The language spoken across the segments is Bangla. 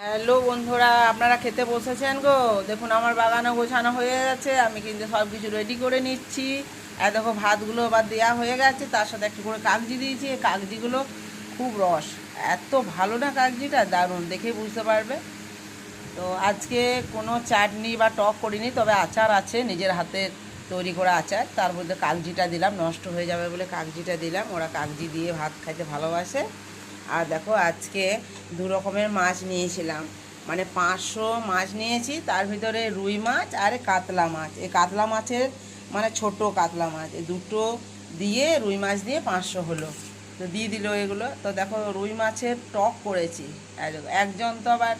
হ্যালো বন্ধুরা, আপনারা খেতে বসেছেন গো? দেখুন, আমার বাগানে গোছানো হয়ে গেছে, আমি কিন্তু সব কিছু রেডি করে নিচ্ছি। আর দেখো, ভাতগুলো আবার দেওয়া হয়ে গেছে, তার সাথে একটু করে কাগজি দিয়েছি কাগজিগুলো খুব রস। এত ভালো না কাগজিটা? দারুণ দেখে বুঝতে পারবে। তো আজকে কোনো চাটনি বা টক করিনি, তবে আচার আছে, নিজের হাতে তৈরি করা আচার। তার মধ্যে কাগজিটা দিলাম, নষ্ট হয়ে যাবে বলে কাগজিটা দিলাম। ওরা কাগজি দিয়ে ভাত খাইতে ভালোবাসে। আর দেখো আজকে দু রকমের মাছ নিয়েছিলাম। মানে পাঁচশো মাছ নিয়েছি, তার ভিতরে রুই মাছ আর কাতলা মাছ। এই কাতলা মাছের মানে ছোট কাতলা মাছ, এই দুটো দিয়ে রুই মাছ দিয়ে পাঁচশো হলো। তো দিয়ে দিল এগুলো। তো দেখো রুই মাছের টক করেছি। একজন তো আবার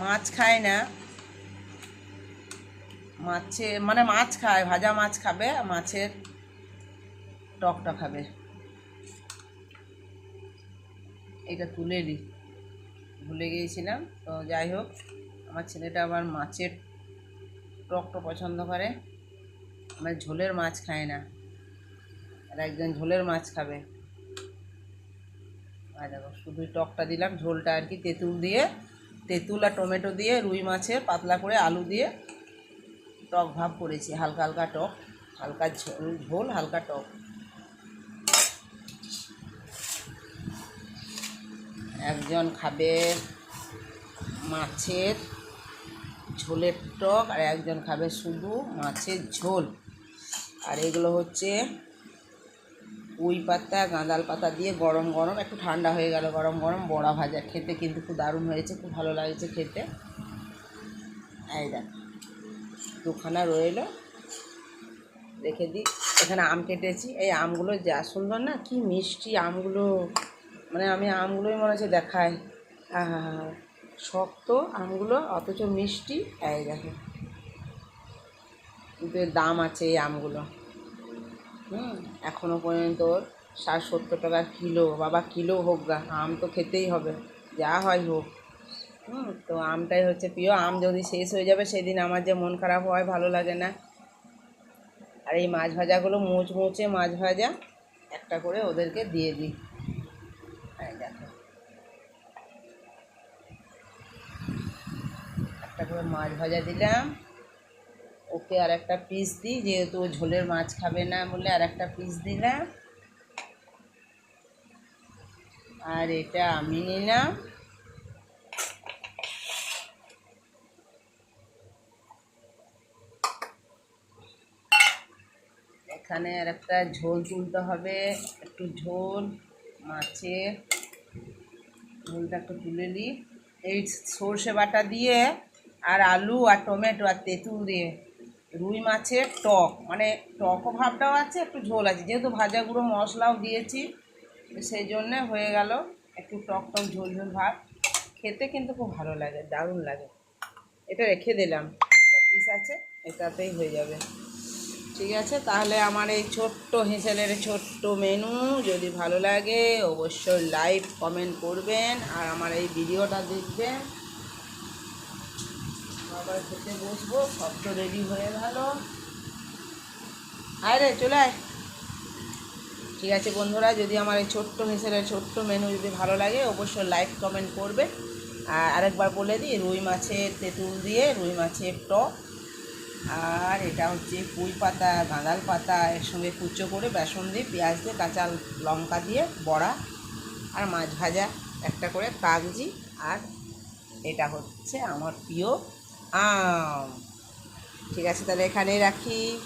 মাছ খায় না। মাছে মানে মাছ খায়, ভাজা মাছ খাবে, মাছের টকটা খাবে। এটা তুলে নিই। ভুলে গিয়েছিলাম, তো যাই হোক, আমার ছেলেটা আবার মাছের টকটা পছন্দ করে। আমার ঝোলের মাছ খায় না। আর একজন ঝোলের মাছ খাবে। আর দেখো শুধু টকটা দিলাম, ঝোলটা আর কি তেঁতুল দিয়ে, তেঁতুল আর টমেটো দিয়ে, রুই মাছের পাতলা করে আলু দিয়ে টক ভাব করেছি, হালকা হালকা টক, হালকা ঝোল ঝোল, হালকা টক। একজন খাবে মাছের ঝোলের টক আর একজন খাবে শুধু মাছের ঝোল। আর এগুলো হচ্ছে পুঁই পাতা, গাঁদাল পাতা দিয়ে গরম গরম, একটু ঠান্ডা হয়ে গেল গরম গরম, বড়া ভাজা। খেতে কিন্তু খুব দারুণ হয়েছে, খুব ভালো লাগছে খেতে। এই দেখ, দুখানা রইল। রেখে দিই। এখানে আম কেটেছি। এই আমগুলো যা সুন্দর না, কি মিষ্টি আমগুলো। মানে আমি আমগুলোই মনে হচ্ছে দেখাই। আহা, শক্ত আমগুলো অথচ মিষ্টি। এই দেখো। কিন্তু দাম আছে এই আমগুলো। হুম এখনও পর্যন্ত ষাট সত্তর টাকা কিলো। বাবা কিলো হোক গা আম তো খেতেই হবে। যা হয় হোক। হুম তো আমটাই হচ্ছে প্রিয়। আম যদি শেষ হয়ে যাবে সেদিন আমার যে মন খারাপ হয় ভালো লাগে না। আর এই মাছ ভাজাগুলো মুচমুচে মাছ ভাজা একটা করে ওদেরকে দিয়ে দিই। এই একটা করে মাছ ভাজা দিলাম। ওকে আর একটা পিস দিই, যেহেতু ও ঝোলের মাছ খাবে না বলে আর একটা পিস দিলাম। আর এটা আমি নিলাম। এখানে আর একটা ঝোল তুলতে হবে, একটু ঝোল, মাছের ঝোলটা একটু তুলে নিই। এই সর্ষে বাটা দিয়ে আর আলু আর টমেটো আর তেঁতুল দিয়ে। রুই মাছের টক। মানে টকও ভাবটাও আছে, একটু ঝোল আছে। যেহেতু ভাজা গুঁড়ো মশলাও দিয়েছি, সেই জন্যে হয়ে গেল একটু টক টক ঝোল ঝোল ভাত। খেতে কিন্তু খুব ভালো লাগে, দারুণ লাগে। এটা রেখে দিলাম। একটা পিস আছে, এটাতেই হয়ে যাবে। ঠিক আছে? তাহলে আমার এই ছোট্ট হেঁচেলের ছোট্ট মেনু যদি ভালো লাগে, অবশ্যই লাইক কমেন্ট করবেন আর আমার এই ভিডিওটা দেখবেন। আবার খেতে বসবো, সব তো রেডি হয়ে গেল। আয় রে, চলে আয়। ঠিক আছে বন্ধুরা, যদি আমার এই ছোট্ট হেঁচেলের ছোট্ট মেনু যদি ভালো লাগে, অবশ্যই লাইক কমেন্ট করবে আর আরেকবার বলে দিই, রুই মাছের তেঁতুল দিয়ে রুই মাছের টক। আর এটা হচ্ছে পুঁই পাতা গাঁদাল পাতা, এর সঙ্গে কুচো করে বেসন দিয়ে পেঁয়াজ দিয়ে কাঁচা লঙ্কা দিয়ে বড়া আর মাছ ভাজা, একটা করে কাগজি আর এটা হচ্ছে আমার প্রিয় আম। ঠিক আছে, তাহলে এখানেই রাখি।